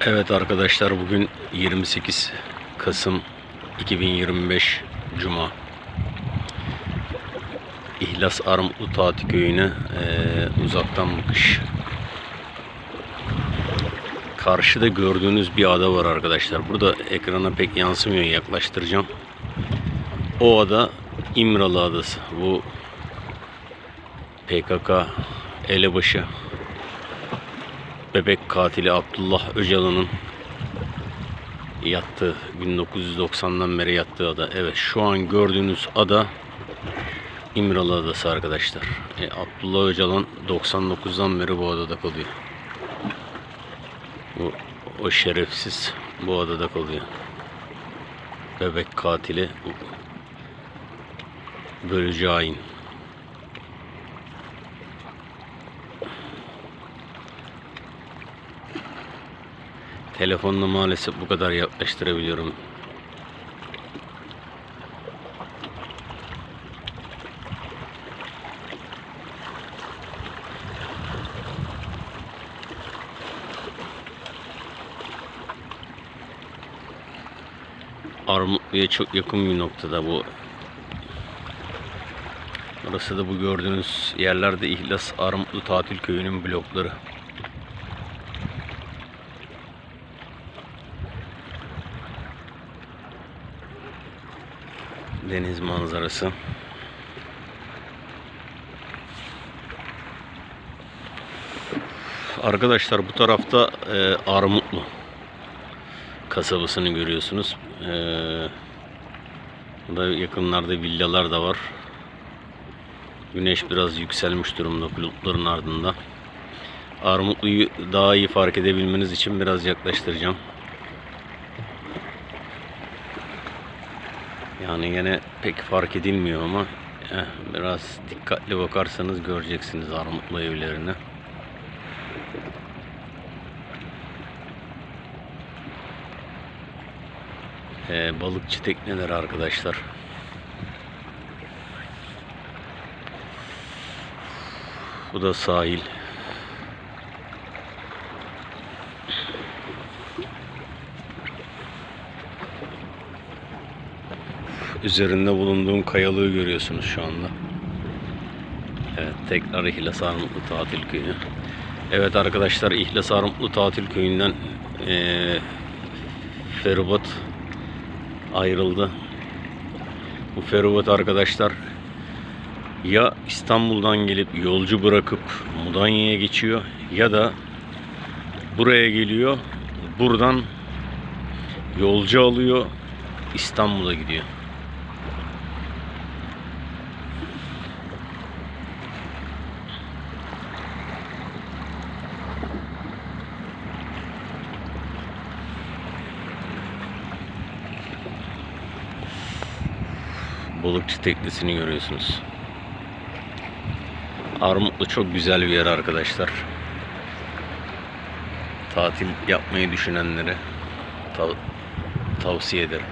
Evet arkadaşlar bugün 28 Kasım 2025 Cuma. İhlas Armutlu Tatil Köyü'ne eee, uzaktan bakış. Karşıda gördüğünüz bir ada var arkadaşlar. Burada ekrana pek yansımıyor. Yaklaştıracağım. O ada İmralı Adası. Bu PKK elebaşı bebek katili Abdullah Öcalan'ın yattığı 1990'dan beri yattığı ada. Evet şu an gördüğünüz ada İmralı Adası arkadaşlar. E, Abdullah Öcalan 99'dan beri bu adada kalıyor. Bu, o şerefsiz bu adada kalıyor. Bebek katili bölücü hain. Telefonla maalesef bu kadar yaklaştırabiliyorum. Armutlu'ya çok yakın bir noktada bu. Burası da bu gördüğünüz yerlerde İhlas Armutlu Tatil Köyü'nün blokları. Deniz manzarası. Arkadaşlar bu tarafta e, Armutlu kasabasını görüyorsunuz. E, burada yakınlarda villalar da var. Güneş biraz yükselmiş durumda bulutların ardında. Armutlu'yu daha iyi fark edebilmeniz için biraz yaklaştıracağım. Yani yine pek fark edilmiyor ama eh, biraz dikkatli bakarsanız göreceksiniz armutlu evlerini. Ee, balıkçı tekneler arkadaşlar. Bu da sahil. Üzerinde bulunduğum kayalığı görüyorsunuz şu anda. Evet tekrar İhlas Armutlu Tatil Köyü. Evet arkadaşlar İhlas Armutlu Tatil Köyü'nden eee feribot ayrıldı. Bu feribot arkadaşlar ya İstanbul'dan gelip yolcu bırakıp Mudanya'ya geçiyor ya da buraya geliyor. Buradan yolcu alıyor İstanbul'a gidiyor. Balıkçı teknesini görüyorsunuz. Armutlu çok güzel bir yer arkadaşlar. Tatil yapmayı düşünenlere tav- tavsiye ederim.